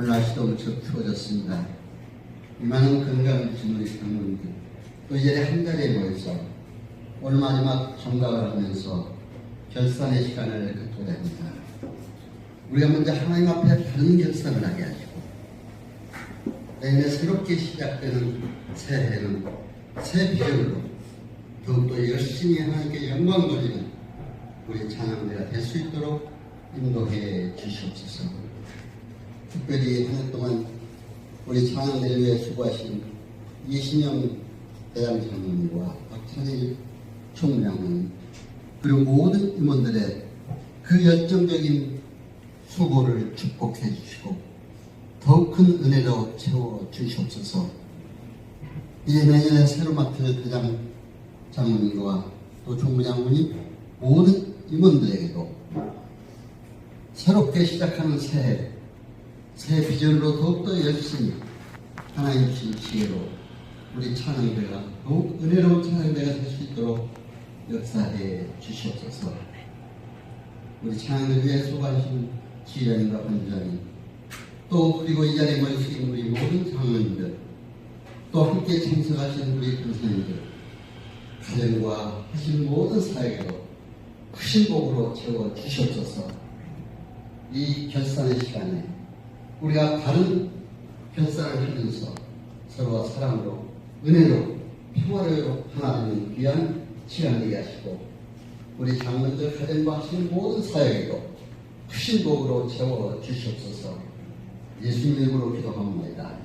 오늘 날씨도 무척 추워졌습니다. 이 많은 건강을 주신 우리 장로님들 또 이 자리에 한 자리에 모여서 오늘 마지막 정각을 하면서 결산의 시간을 갖고자 합니다. 우리가 먼저 하나님 앞에 다른 결산을 하게 하시고 내년에 새롭게 시작되는 새해는 새 비전으로 더욱더 열심히 하나님께 영광 돌리는 우리 찬양대가 될 수 있도록 인도해 주시옵소서. 특별히 한 해 동안 우리 위해 수고하신 이신영 대장 장로님과 박찬일 총장님 그리고 모든 임원들의 그 열정적인 수고를 축복해 주시고 더욱 큰 은혜로 채워 주시옵소서. 이제 내년에 새로 맡을 대장 장로님과 또 총무장로님 모든 임원들에게도 새롭게 시작하는 새해, 새 비전으로 더욱더 열심히 하나님 주신 지혜로 우리 찬양대가 더욱 은혜로운 찬양대가 될 수 있도록 역사해 주시옵소서. 우리 찬양을 위해 수고하신 지휘자님과 본주장님, 또 그리고 이 자리에 모여주신 우리 모든 장로님들, 또 함께 참석하신 우리 교사님들, 가정과 하신 모든 사역에도 크신 복으로 채워 주시옵소서. 이 결산의 시간에 우리가 다른 결산을 하면서 서로가 사랑으로 은혜로 평화로 하나 되는 귀한 시간 되게 하시고 우리 장로들 가정과 하시는 모든 사역에도 크신 복으로 채워 주시옵소서. 예수님 이름으로 기도합니다.